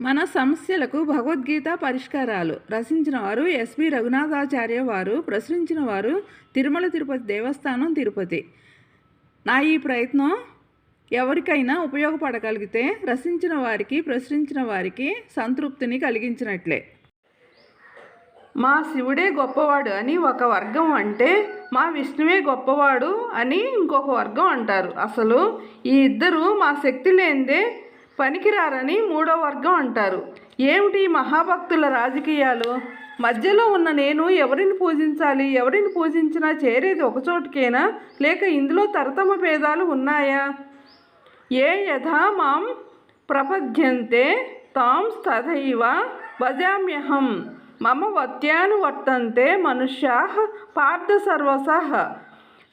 మన సమస్యలకు భగవద్గీత పరిష్కారాలు. రచించిన వారు ఎస్వి రఘునాథాచార్య వారు ప్రచురించిన వారు తిరుమల తిరుపతి దేవస్థానం తిరుపతి. నా ఈ ప్రయత్నం ఎవరికైనా ఉపయోగపడగలిగితే రచించిన వారికి ప్రచురించిన వారికి సంతృప్తిని కలిగించినట్లే. మా శివుడే గొప్పవాడు అని ఒక వర్గం అంటే మా విష్ణువే గొప్పవాడు అని ఇంకొక వర్గం అంటారు. అసలు ఈ ఇద్దరు మా శక్తి లేనిదే పనికిరారని మూడో వర్గం అంటారు. ఏమిటి మహాభక్తుల రాజకీయాలు? మధ్యలో ఉన్న నేను ఎవరిని పూజించాలి? ఎవరిని పూజించినా చేరేది ఒకచోటికేనా లేక ఇందులో తరతమ భేదాలు ఉన్నాయా? ఏ యథా మాం ప్రపద్యంతే తాం తథైవ భజామ్యహం మమ వత్యానువర్తంతే మనుష్యా పార్థ సర్వసః.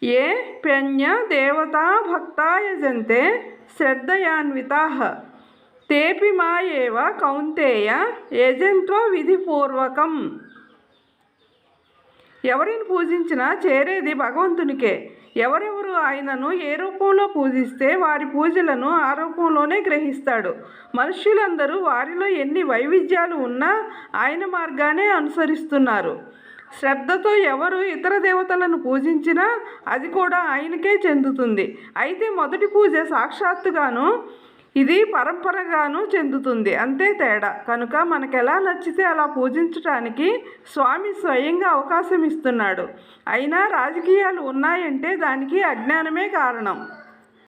ఏ పెణ్య దేవతా భక్తాయజంతే శ్రద్ధయాన్వితా. తేపి మా ఏవ కౌంతేయ యజంత్వ విధిపూర్వకం. ఎవరిని పూజించినా చేరేది భగవంతునికే. ఎవరెవరు ఆయనను ఏ రూపంలో పూజిస్తే వారి పూజలను ఆ రూపంలోనే గ్రహిస్తాడు. మనుష్యులందరూ వారిలో ఎన్ని వైవిధ్యాలు ఉన్నా ఆయన మార్గానే అనుసరిస్తున్నారు. శ్రద్ధతో ఎవరు ఇతర దేవతలను పూజించినా అది కూడా ఆయనకే చెందుతుంది. అయితే మొదటి పూజ సాక్షాత్తుగాను ఇది పరంపరగాను చెందుతుంది. అంతే తేడా. కనుక మనకు ఎలా నచ్చితే అలా పూజించటానికి స్వామి స్వయంగా అవకాశం ఇస్తున్నాడు. అయినా రాజకీయాలు ఉన్నాయంటే దానికి అజ్ఞానమే కారణం.